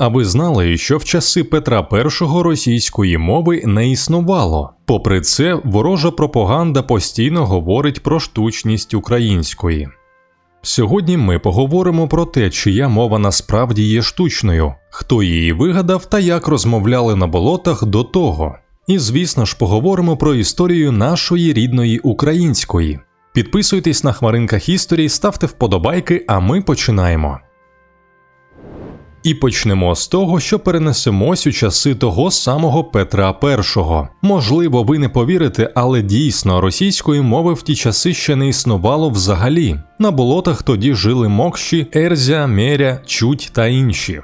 А ви знали, що в часи Петра І російської мови не існувало. Попри це, ворожа пропаганда постійно говорить про штучність української. Сьогодні ми поговоримо про те, чия мова насправді є штучною, хто її вигадав та як розмовляли на болотах до того. І, звісно ж, поговоримо про історію нашої рідної української. Підписуйтесь на Хмаринка Хісторі, ставте вподобайки, а ми починаємо. І почнемо з того, що перенесемось у часи того самого Петра І. Можливо, ви не повірите, але дійсно російської мови в ті часи ще не існувало взагалі. На болотах тоді жили мокші, Ерзя, Меря, Чуть та інші.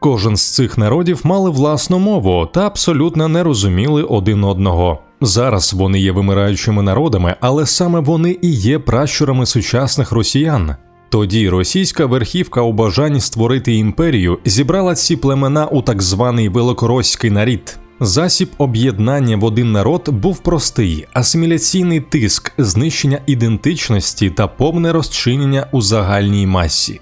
Кожен з цих народів мали власну мову та абсолютно не розуміли один одного. Зараз вони є вимираючими народами, але саме вони і є пращурами сучасних росіян. Тоді російська верхівка у бажанні створити імперію зібрала ці племена у так званий великоросський нарід. Засіб об'єднання в один народ був простий: асиміляційний тиск, знищення ідентичності та повне розчинення у загальній масі.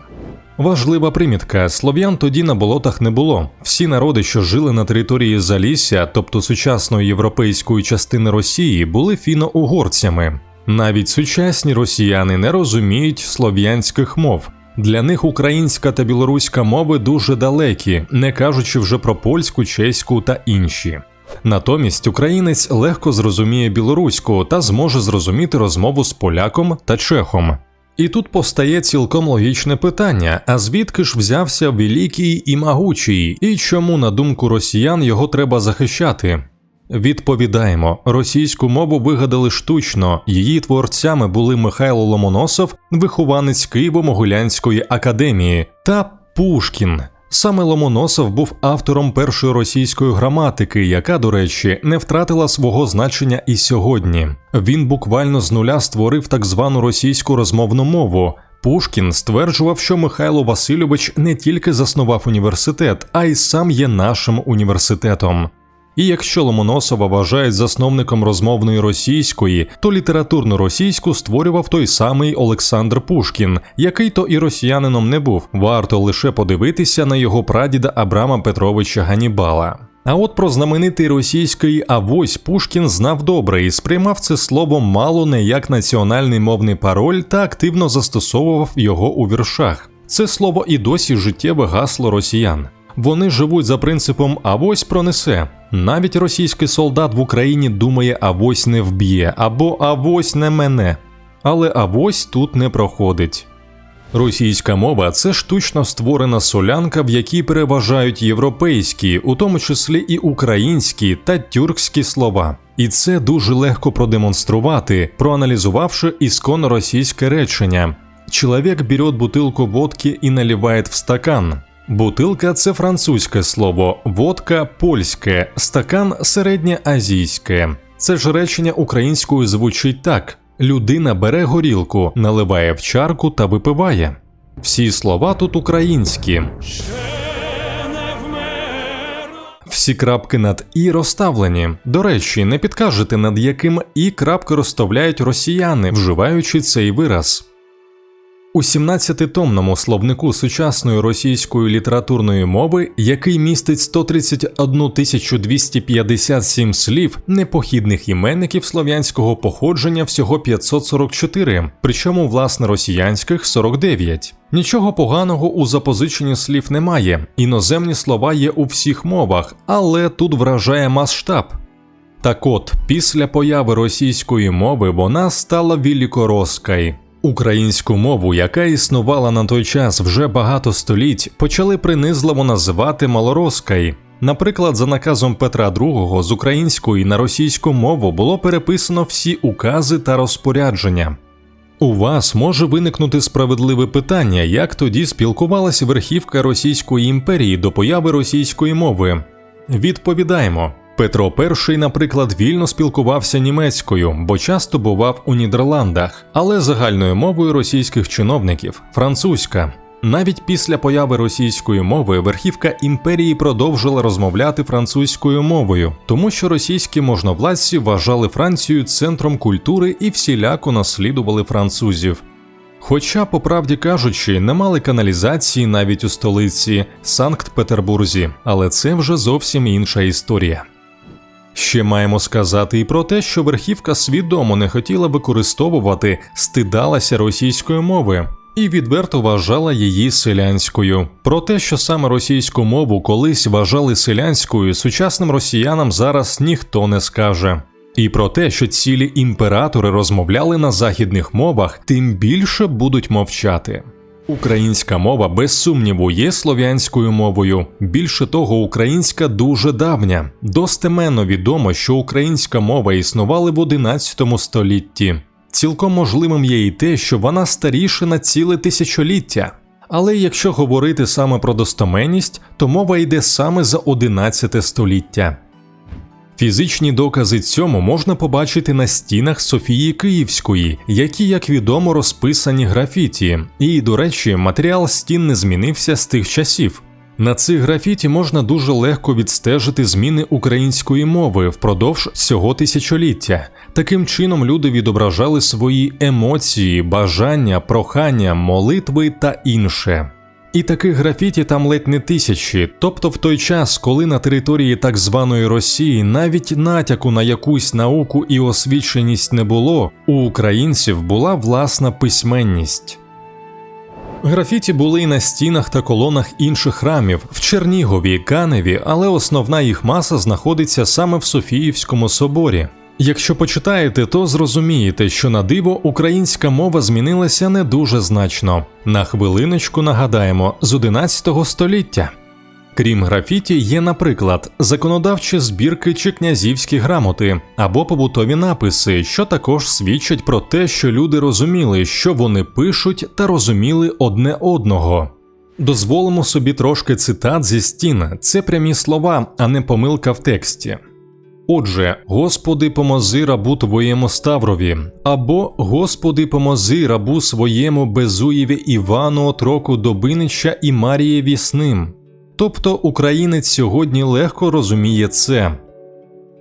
Важлива примітка: слов'ян тоді на болотах не було. Всі народи, що жили на території Залісся, тобто сучасної європейської частини Росії, були фіно-угорцями. Навіть сучасні росіяни не розуміють слов'янських мов. Для них українська та білоруська мови дуже далекі, не кажучи вже про польську, чеську та інші. Натомість українець легко зрозуміє білоруську та зможе зрозуміти розмову з поляком та чехом. І тут постає цілком логічне питання: а звідки ж взявся великий і могучий, і чому, на думку росіян, його треба захищати? Відповідаємо, російську мову вигадали штучно. Її творцями були Михайло Ломоносов, вихованець Києво-Могилянської академії, та Пушкін. Саме Ломоносов був автором першої російської граматики, яка, до речі, не втратила свого значення і сьогодні. Він буквально з нуля створив так звану російську розмовну мову. Пушкін стверджував, що Михайло Васильович не тільки заснував університет, а й сам є нашим університетом. І якщо Ломоносова вважають засновником розмовної російської, то літературну російську створював той самий Олександр Пушкін, який то і росіянином не був. Варто лише подивитися на його прадіда Абрама Петровича Ганібала. А от про знаменитий російський авось Пушкін знав добре і сприймав це слово мало не як національний мовний пароль та активно застосовував його у віршах. Це слово і досі життєве гасло росіян. Вони живуть за принципом авось пронесе. Навіть російський солдат в Україні думає, авось не вб'є або авось не мене. Але авось тут не проходить. Російська мова це штучно створена солянка, в якій переважають європейські, у тому числі і українські та тюркські слова. І це дуже легко продемонструвати, проаналізувавши ісконно російське речення: Чоловік бере бутилку водки і наливає в стакан. Бутилка це французьке слово, водка польське, стакан середньоазійське. Це ж речення українською звучить так: людина бере горілку, наливає в чарку та випиває. Всі слова тут українські. Всі крапки над і розставлені. До речі, не підкажете, над яким і крапки розставляють росіяни, вживаючи цей вираз. У 17-томному словнику сучасної російської літературної мови, який містить 131 257 слів непохідних іменників слов'янського походження всього 544, причому власне росіянських 49. Нічого поганого у запозиченні слів немає, іноземні слова є у всіх мовах, але тут вражає масштаб. Так от, після появи російської мови вона стала великоросською. Українську мову, яка існувала на той час вже багато століть, почали принизливо називати малороскай. Наприклад, за наказом Петра II з української на російську мову було переписано всі укази та розпорядження. У вас може виникнути справедливе питання, як тоді спілкувалася верхівка Російської імперії до появи російської мови. Відповідаємо. Петро І, наприклад, вільно спілкувався німецькою, бо часто бував у Нідерландах, але загальною мовою російських чиновників французька. Навіть після появи російської мови верхівка імперії продовжила розмовляти французькою мовою, тому що російські можновладці вважали Францію центром культури і всіляко наслідували французів. Хоча, по правді кажучи, не мали каналізації навіть у столиці Санкт-Петербурзі, але це вже зовсім інша історія. Ще маємо сказати і про те, що верхівка свідомо не хотіла використовувати, стидалася російської мови і відверто вважала її селянською. Про те, що саме російську мову колись вважали селянською, сучасним росіянам зараз ніхто не скаже. І про те, що цілі імператори розмовляли на західних мовах, тим більше будуть мовчати. Українська мова без сумніву є слов'янською мовою. Більше того, українська дуже давня. Достеменно відомо, що українська мова існувала в 11 столітті. Цілком можливим є і те, що вона старіша на ціле тисячоліття. Але якщо говорити саме про достоменність, то мова йде саме за 11 століття. Фізичні докази цьому можна побачити на стінах Софії Київської, які, як відомо, розписані графіті, і, до речі, матеріал стін не змінився з тих часів. На цих графіті можна дуже легко відстежити зміни української мови впродовж цього тисячоліття. Таким чином люди відображали свої емоції, бажання, прохання, молитви та інше. І таких графіті там ледь не тисячі. Тобто, в той час, коли на території так званої Росії навіть натяку на якусь науку і освіченість не було, у українців була власна письменність. Графіті були й на стінах та колонах інших храмів в Чернігові, Каневі, але основна їх маса знаходиться саме в Софіївському соборі. Якщо почитаєте, то зрозумієте, що на диво українська мова змінилася не дуже значно. На хвилиночку нагадаємо з 11 століття. Крім графіті, є, наприклад, законодавчі збірки чи князівські грамоти або побутові написи, що також свідчать про те, що люди розуміли, що вони пишуть, та розуміли одне одного. Дозволимо собі трошки цитат зі стін. Це прямі слова, а не помилка в тексті. Отже, Господи, помози рабу твоєму Ставрові, або Господи, помози рабу своєму Безуєві Івану отроку Добинича і Марієві Сним. Тобто українець сьогодні легко розуміє це.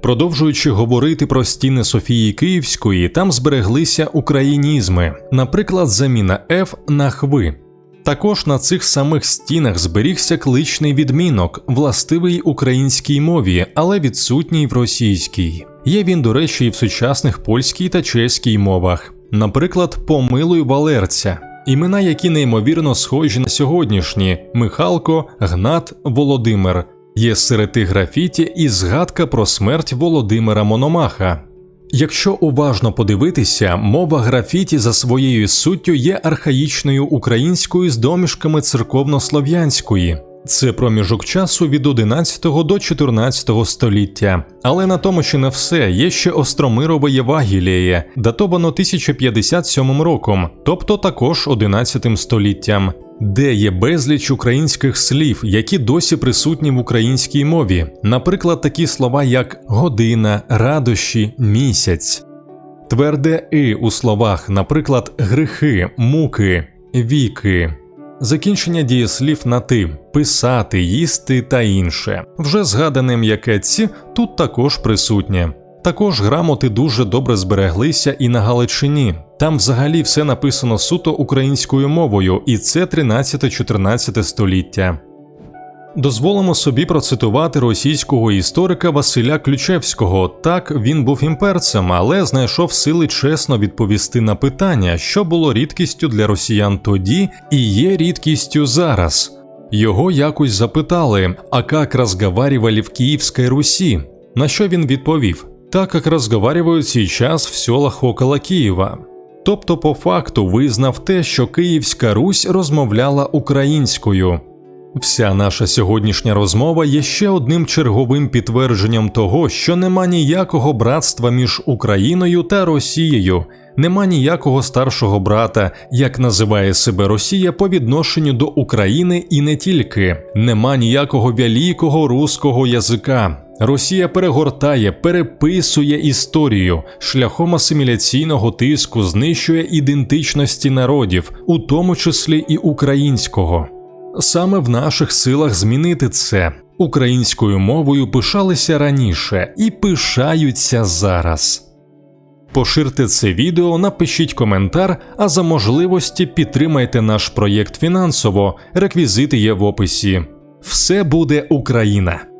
Продовжуючи говорити про стіни Софії Київської, там збереглися українізми, наприклад, заміна Ф на хви. Також на цих самих стінах зберігся кличний відмінок, властивий українській мові, але відсутній в російській. Є він, до речі, і в сучасних польській та чеській мовах, наприклад, помилуй Валерця. Імена, які неймовірно схожі на сьогоднішні: Михалко, Гнат, Володимир. Є серед тих графіті і згадка про смерть Володимира Мономаха. Якщо уважно подивитися, мова графіті за своєю суттю є архаїчною українською з домішками церковнослов'янської. Це проміжок часу від 11 до 14 століття. Але на тому ще не все є ще Остромирове Євангеліє, датовано 1057 роком, тобто також 11 століттям, де є безліч українських слів, які досі присутні в українській мові, наприклад, такі слова, як година, радощі, місяць. Тверде и у словах, наприклад, грехи, муки, віки закінчення дієслів на ти, писати, їсти та інше. Вже згадане м'якеці тут також присутнє. Також грамоти дуже добре збереглися і на Галичині. Там взагалі все написано суто українською мовою, і це 13-14 століття. Дозволимо собі процитувати російського історика Василя Ключевського. Так він був імперцем, але знайшов сили чесно відповісти на питання, що було рідкістю для росіян тоді і є рідкістю зараз. Його якось запитали, а як розговаривали в Київській Русі? На що він відповів: так як розговаривають сейчас в селах около Києва. Тобто, по факту визнав те, що Київська Русь розмовляла українською. Вся наша сьогоднішня розмова є ще одним черговим підтвердженням того, що нема ніякого братства між Україною та Росією, нема ніякого старшого брата, як називає себе Росія по відношенню до України і не тільки, нема ніякого великого руського язика. Росія перегортає, переписує історію, шляхом асиміляційного тиску знищує ідентичності народів, у тому числі і українського. Саме в наших силах змінити це. Українською мовою пишалися раніше і пишаються зараз. Поширте це відео, напишіть коментар, а за можливості підтримайте наш проєкт фінансово. Реквізити є в описі. Все буде Україна!